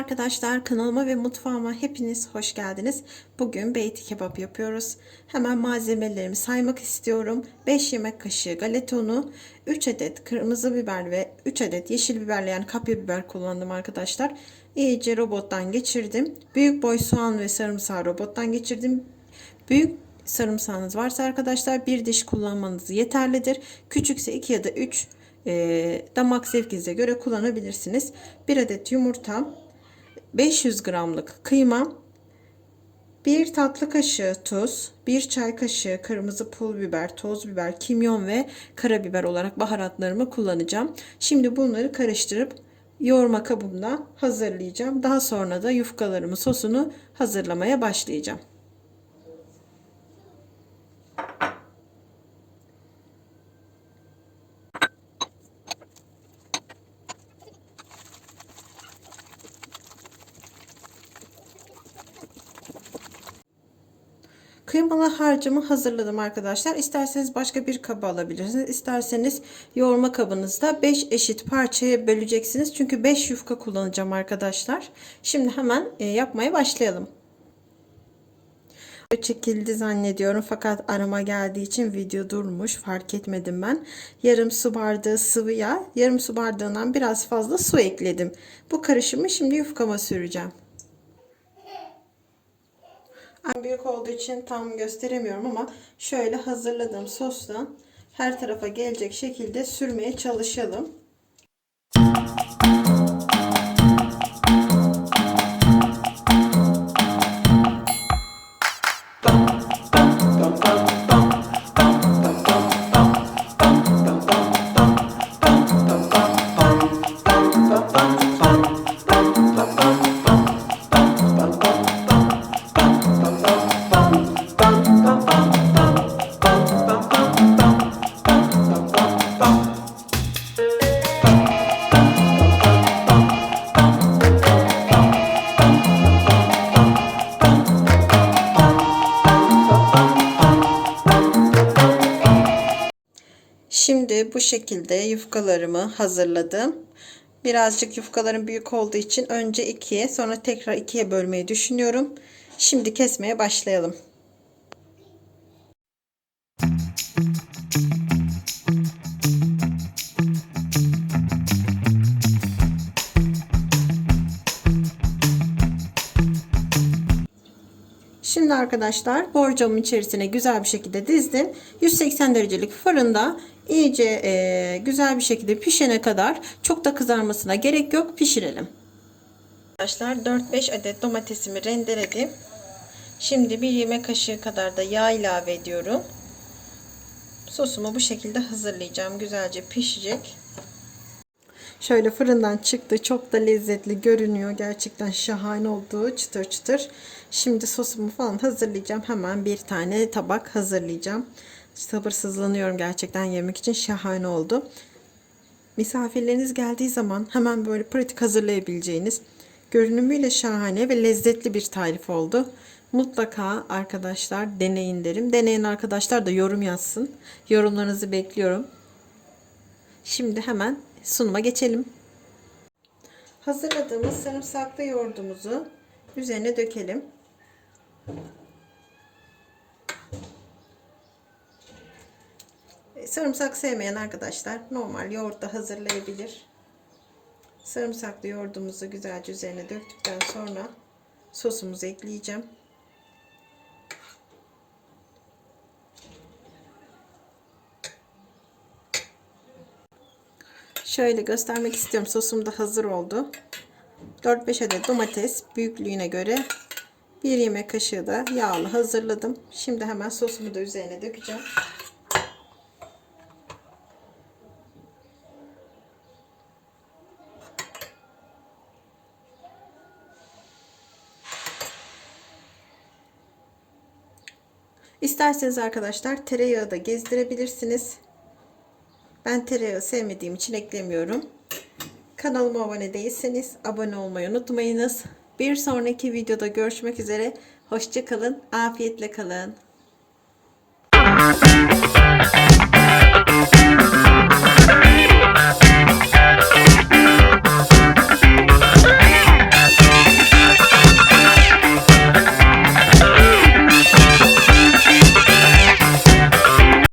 arkadaşlar kanalıma ve mutfağıma hepiniz hoş geldiniz. Bugün beyti kebap yapıyoruz. Hemen malzemelerimi saymak istiyorum. 5 yemek kaşığı galeta unu, 3 adet kırmızı biber ve 3 adet yeşil biberle yani kapya biber kullandım arkadaşlar. İyice robottan geçirdim. Büyük boy soğan ve sarımsağı robottan geçirdim. Büyük sarımsağınız varsa arkadaşlar bir diş kullanmanız yeterlidir. Küçükse 2 ya da 3 e, damak zevkinize göre kullanabilirsiniz. 1 adet yumurta, 500 gramlık kıyma, 1 tatlı kaşığı tuz, 1 çay kaşığı kırmızı pul biber, toz biber, kimyon ve karabiber olarak baharatlarımı kullanacağım. Şimdi bunları karıştırıp yoğurma kabımda hazırlayacağım. Daha sonra da yufkalarımı sosunu hazırlamaya başlayacağım. Kıymalı harcımı hazırladım arkadaşlar. İsterseniz başka bir kaba alabilirsiniz. İsterseniz yoğurma kabınızda 5 eşit parçaya böleceksiniz. Çünkü 5 yufka kullanacağım arkadaşlar. Şimdi hemen e, yapmaya başlayalım. Çekildi zannediyorum fakat arama geldiği için video durmuş fark etmedim ben. Yarım su bardağı sıvı yağ, yarım su bardağından biraz fazla su ekledim. Bu karışımı şimdi yufkama süreceğim. Büyük olduğu için tam gösteremiyorum ama şöyle hazırladığım sostan her tarafa gelecek şekilde sürmeye çalışalım. Bu şekilde yufkalarımı hazırladım. Birazcık yufkalarım büyük olduğu için önce ikiye sonra tekrar ikiye bölmeyi düşünüyorum. Şimdi kesmeye başlayalım. Şimdi arkadaşlar borcamın içerisine güzel bir şekilde dizdim. 180 derecelik fırında iyice e, güzel bir şekilde pişene kadar çok da kızarmasına gerek yok pişirelim. Arkadaşlar 4-5 adet domatesimi rendeledim. Şimdi bir yemek kaşığı kadar da yağ ilave ediyorum. Sosumu bu şekilde hazırlayacağım. Güzelce pişecek. Şöyle fırından çıktı. Çok da lezzetli görünüyor. Gerçekten şahane oldu. Çıtır çıtır. Şimdi sosumu falan hazırlayacağım. Hemen bir tane tabak hazırlayacağım. Sabırsızlanıyorum gerçekten yemek için. Şahane oldu. Misafirleriniz geldiği zaman hemen böyle pratik hazırlayabileceğiniz görünümüyle şahane ve lezzetli bir tarif oldu. Mutlaka arkadaşlar deneyin derim. Deneyen arkadaşlar da yorum yazsın. Yorumlarınızı bekliyorum. Şimdi hemen sunuma geçelim. Hazırladığımız sarımsaklı yoğurdumuzu üzerine dökelim. Sarımsak sevmeyen arkadaşlar normal yoğurt da hazırlayabilir. Sarımsaklı yoğurdumuzu güzelce üzerine döktükten sonra sosumuzu ekleyeceğim. Şöyle göstermek istiyorum. Sosum da hazır oldu. 4-5 adet domates büyüklüğüne göre bir yemek kaşığı da yağlı hazırladım. Şimdi hemen sosumu da üzerine dökeceğim. İsterseniz arkadaşlar tereyağı da gezdirebilirsiniz. Ben tereyağı sevmediğim için eklemiyorum. Kanalıma abone değilseniz abone olmayı unutmayınız. Bir sonraki videoda görüşmek üzere. Hoşçakalın. Afiyetle kalın.